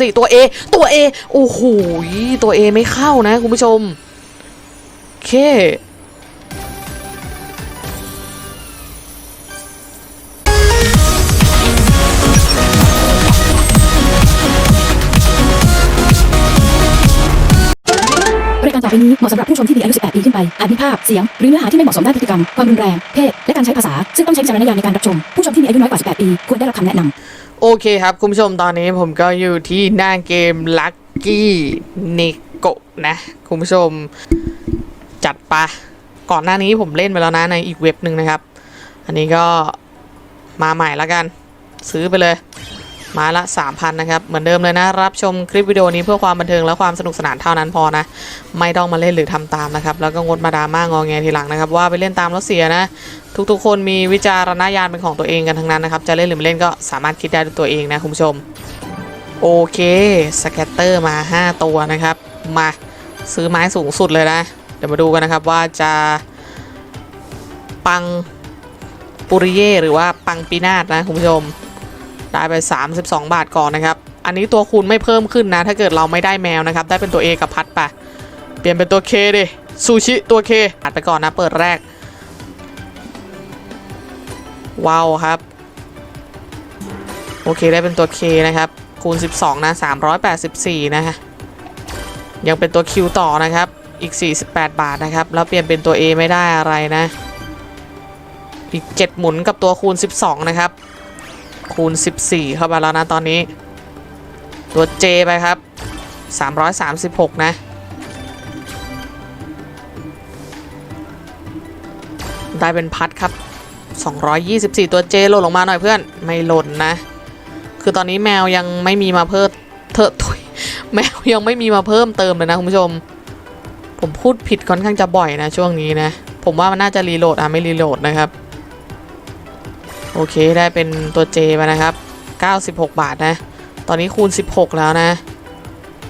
สี่ตัว A ตัว A โอ้โหตัว A ไม่เข้านะคุณผู้ชมโอเครายการต่อไปนี้เหมาะสำหรับผู้ชมที่มีอายุ 18 ปีขึ้นไป อาจมีภาพ เสียง หรือเนื้อหาที่ไม่เหมาะสมด้านพฤติกรรม ความรุนแรง เพศ และการใช้ภาษา ซึ่งต้องใช้วิจารณญาณในการรับชม ผู้ชมที่มีอายุน้อยกว่า 18 ปี ควรได้รับคำแนะนำ โอเคครับคุณผู้ชมตอนนี้ผมก็อยู่ที่หน้าเกม Lucky n e g o นะคุณผู้ชมจัดปะก่อนหน้านี้ผมเล่นไปแล้วนะในอีกเว็บหนึ่งนะครับ อันนี้ก็มาใหม่แล้วกัน ซื้อไปเลย มาละ 3,000 นะครับ เหมือนเดิมเลยนะ รับชมคลิปวิดีโอนี้เพื่อความบันเทิงและความสนุกสนานเท่านั้นพอนะ ไม่ต้องมาเล่นหรือทำตามนะครับ แล้วก็งดมาดาม่างอแงทีหลังนะครับ ว่าไปเล่นตามแล้วเสียนะ ทุกๆ คนมีวิจารณญาณเป็นของตัวเองกันทั้งนั้นนะครับ จะเล่นหรือไม่เล่นก็สามารถคิดได้ด้วยตัวเองนะคุณผู้ชม โอเค สแกตเตอร์มา 5 ตัวนะครับ มาซื้อไม้สูงสุดเลยนะ เดี๋ยวมาดูกันนะครับว่าจะปังปุริเย่หรือว่าปังปีนาศนะคุณผู้ชม ได้ไป 32 บาทก่อนนะครับ อันนี้ตัวคูณไม่เพิ่มขึ้นนะ ถ้าเกิดเราไม่ได้แมวนะครับ ได้เป็นตัว A กับพัดไป เปลี่ยนเป็นตัว K ดิซูชิตัว K อัดไปก่อนนะ เปิดแรก ว้าวครับ โอเคได้เป็นตัว K นะครับ คูณ 12 นะ 384 นะฮะ ยังเป็นตัว Q ต่อนะครับ อีก 48 บาทนะครับ แล้วเปลี่ยนเป็นตัว A ไม่ได้อะไรนะ อีก 7 หมุนกับตัวคูณ 12 นะครับ คูณ 14 เข้ามาแล้วนะตอนนี้ ตัว J ไปครับ 336 นะ ได้เป็นพัดครับ 224 ตัว J หล่นลงมาหน่อยเพื่อน ไม่หล่นนะ คือตอนนี้แมวยังไม่มีมาเพิ่มเถอะถุยแมวยังไม่มีมาเพิ่มเติมเลยนะคุณผู้ชม ผมพูดผิดค่อนข้างจะบ่อยนะช่วงนี้นะ ผมว่ามันน่าจะรีโหลดอะไม่รีโหลดนะครับ โอเคได้เป็นตัว J ไปนะครับ 96 บาทนะ ตอนนี้คูณ 16 แล้วนะ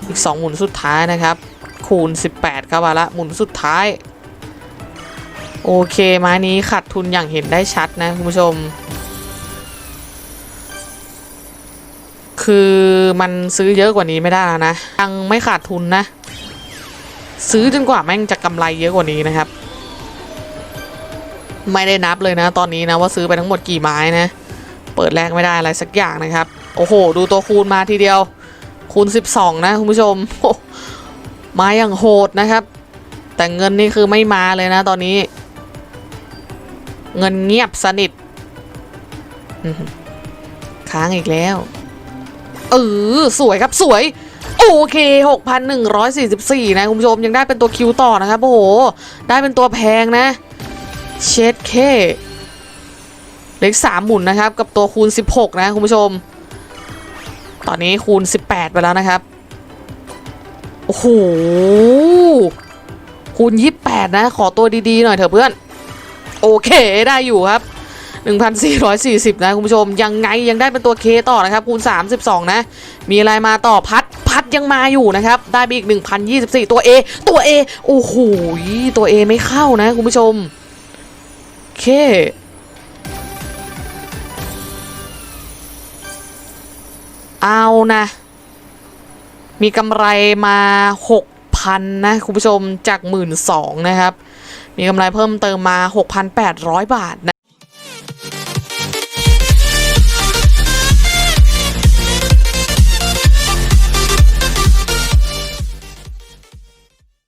อีก 2 หมุนสุดท้ายนะครับ คูณ 18เข้ามาละหมุนสุดท้าย โอเคไม้นี้ขาดทุนอย่างเห็นได้ชัดนะคุณผู้ชม คือมันซื้อเยอะกว่านี้ไม่ได้แล้วนะยังไม่ขาดทุนนะ ซื้อจนกว่าแม่งจะกำไรเยอะกว่านี้นะครับ ไม่ได้นับเลยนะ ตอนนี้นะว่าซื้อไปทั้งหมดกี่ไม้นะ เปิดแรกไม่ได้อะไรสักอย่างนะครับ โอ้โห ดูตัวคูณมาทีเดียว คูณ 12 นะคุณผู้ชมโอ้มาอย่างโหดนะครับ แต่เงินนี่คือไม่มาเลยนะ ตอนนี้ เงินเงียบสนิทค้างอีกแล้วเออสวยครับสวย โอเค 6,144 นะ คุณผู้ชมยังได้เป็นตัวคิวต่อนะครับโอ้โห ได้เป็นตัวแพงนะ เชดเคเลขสามหมุนนะครับ กับตัวคูณ 16 นะคุณผู้ชม ตอนนี้คูณ 18 ไปแล้วนะครับ โอ้โห คูณ 28 นะ ขอตัวดีๆ หน่อยเถอะเพื่อน โอเคได้อยู่ครับ 1,440 นะคุณผู้ชม ยังไงยังได้เป็นตัวเคต่อนะครับ คูณ 32 นะ มีอะไรมาต่อพัดพัดยังมาอยู่นะครับ ได้ไปอีก 1,024 ตัว A ตัว A โอ้โหตัว A ไม่เข้านะคุณผู้ชม เค เอานะ มีกำไรมา6,000นะคุณผู้ชมจาก12,000นะครับ มีกำไรเพิ่มเติมมา 6,800 บาทนะ